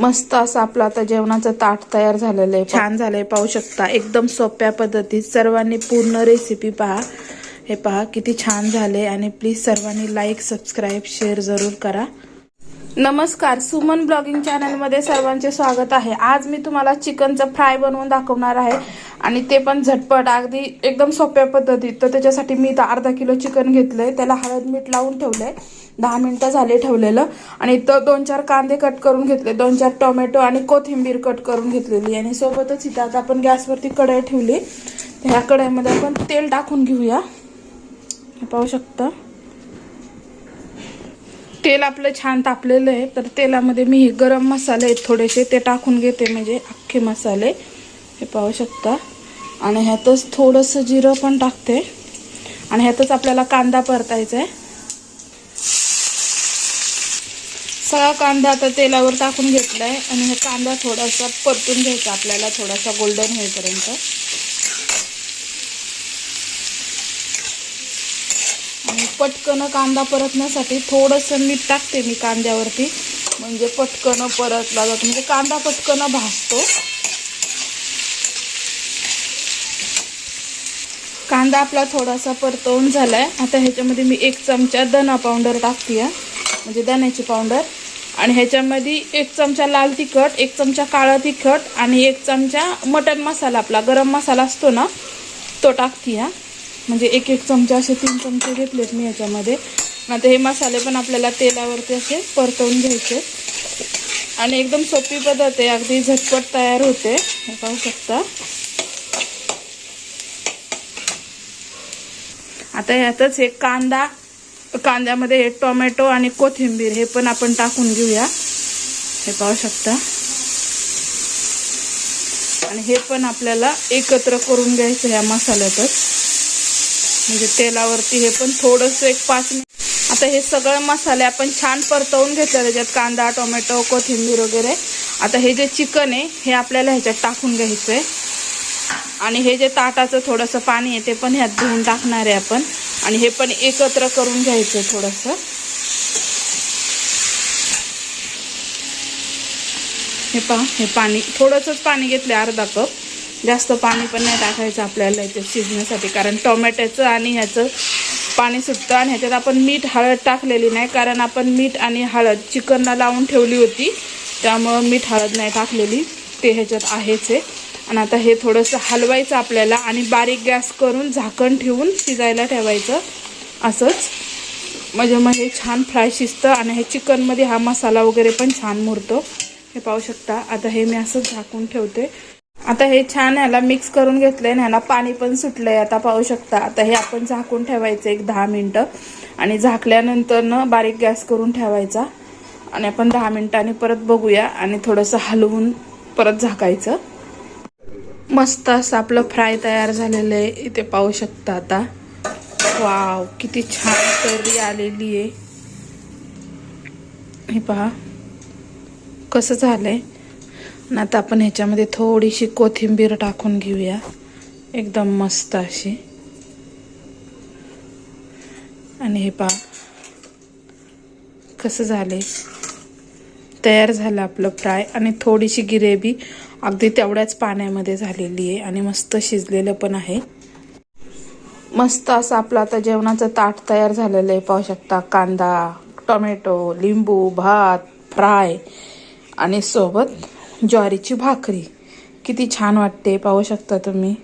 मस्त असं आपलं आता जेवणाचं ताट तयार झालेलं आहे. छान झालंय पाहू शकता. एकदम सोप्या पद्धतीत सर्वांनी पूर्ण रेसिपी पहा. हे पहा किती छान झाले आणि प्लीज सर्वांनी लाईक सबस्क्राईब शेअर जरूर करा. नमस्कार सुमन ब्लॉगिंग चॅनलमध्ये सर्वांचे स्वागत आहे. आज मी तुम्हाला चिकनचं फ्राय बनवून दाखवणार आहे आणि ते पण झटपट अगदी एकदम सोप्या पद्धतीत. तर त्याच्यासाठी मी इथं अर्धा किलो चिकन घेतलं आहे त्याला हळद मीठ लावून ठेवलं आहे दहा मिनटं झाले ठेवलेलं. आणि इथं दोन चार कांदे कट करून घेतले. दोन चार टोमॅटो आणि कोथिंबीर कट करून घेतलेली आणि सोबतच इथं आता आपण गॅसवरती कढई ठेवली. ह्या कढईमध्ये आपण तेल टाकून घेऊया. हे पाहू शकता. तेल आपलं छान तापलेलं आहे तर तेलामध्ये मी हे गरम मसाले आहेत थोडेसे ते टाकून घेते म्हणजे अख्खे मसाले. हे पाहू शकता. आणि ह्यातच थोडंसं जिरं पण टाकते. आणि ह्यातच आपल्याला कांदा परतायचा आहे. सगळा कांदा आता तेलावर टाकून घेतलाय. आणि हा कांदा थोडासा परतून घ्यायचा आपल्याला थोडासा गोल्डन होईपर्यंत. आणि पटकन कांदा परतण्यासाठी थोडंसं मीठ टाकते मी कांद्यावरती. म्हणजे पटकन परतला जातो. म्हणजे कांदा पटकन भाजतो. कांदा आपला थोडासा परतवून आहे आता ह्याच्यामध्ये मी एक चमचा दणा पावडर टाकते म्हणजे दण्याची पावडर. आणि ह्याच्यामध्ये एक चमचा लाल तिखट एक चमचा काळा तिखट आणि एक चमचा मटन मसाला. आपला गरम मसाला असतो ना तो टाकते म्हणजे एक एक चमचा असे तीन चमचे घेतलेत मी ह्याच्यामध्ये आता हे मसाले पण आपल्याला तेलावरती असे परतवून घ्यायचे. आणि एकदम सोपी पद्धत आहे. अगदी झटपट तयार होते. हे पाहू शकता. आता ह्यातच हे कांदा कांद्यामध्ये हे टोमॅटो आणि कोथिंबीर हे पण आपण टाकून घेऊया. हे पाहू शकता. आणि हे पण आपल्याला एकत्र करून घ्यायचं ह्या मसाल्यातच. म्हणजे तेलावरती हे पण थोडंसं एक पाच मिनिट आता हे सगळे मसाले आपण छान परतवून घेतले त्याच्यात कांदा टोमॅटो कोथिंबीर वगैरे. आता हे जे चिकन आहे हे आपल्याला ह्याच्यात टाकून घ्यायचं आहे आणि हे जे ताटाचं थोडंसं पाणी आहे ते पण ह्यात धुवून टाकणार आहे आपण. आणि हे पण एकत्र करून घ्यायचं थोडंसं. हे पहा हे पाणी थोडंसंच पाणी घेतलं अर्धा कप. जास्त पाणी पण नाही टाकायचं आपल्याला इथे शिजण्यासाठी कारण टोमॅटोचं आणि ह्याचं पाणी सुटतं आणि ह्याच्यात आपण मीठ हळद टाकलेली नाही कारण आपण मीठ आणि हळद चिकनला लावून ठेवली होती त्यामुळं मीठ हळद नाही टाकलेली. ते ह्याच्यात आहेच आहे आणि आता हे थोडंसं हलवायचं आपल्याला आणि बारीक गॅस करून झाकण ठेवून शिजायला ठेवायचं. असंच. म्हणजे मग हे छान फ्राय शिजतं आणि हे चिकनमध्ये हा मसाला वगैरे पण छान मुरतो. हे पाहू शकता. आता हे मी असंच झाकून ठेवते. आता हे छान ह्याला मिक्स करून घेतलंय आणि ह्याला पाणी पण सुटलंय. आता पाहू शकता. आता हे आपण झाकून ठेवायचं एक दहा मिनटं. आणि झाकल्यानंतर न बारीक गॅस करून ठेवायचा. आणि आपण दहा मिनिटांनी परत बघूया आणि थोडंसं हलवून परत झाकायचं. मस्त असं आपलं फ्राय तयार झालेलं आहे. इथे पाहू शकता आता. वाव किती छान तर्री आलेली आहे. हे पहा. कसं झालंय? आणि आता आपण ह्याच्यामध्ये थोडीशी कोथिंबीर टाकून घेऊया. एकदम मस्त अशी. आणि हे पहा. कसं झाले तयार झालं आपलं फ्राय आणि थोडीशी गिरेबी अगदी तेवढ्याच पाण्यामध्ये झालेली आहे आणि मस्त शिजलेलं पण आहे. मस्त असं आपलं आता जेवणाचं ताट तयार झालेलं आहे. पाहू शकता कांदा टोमॅटो लिंबू भात फ्राय आणि सोबत ज्वारीची भाकरी. किती छान वाटते पाहू शकता तुम्ही.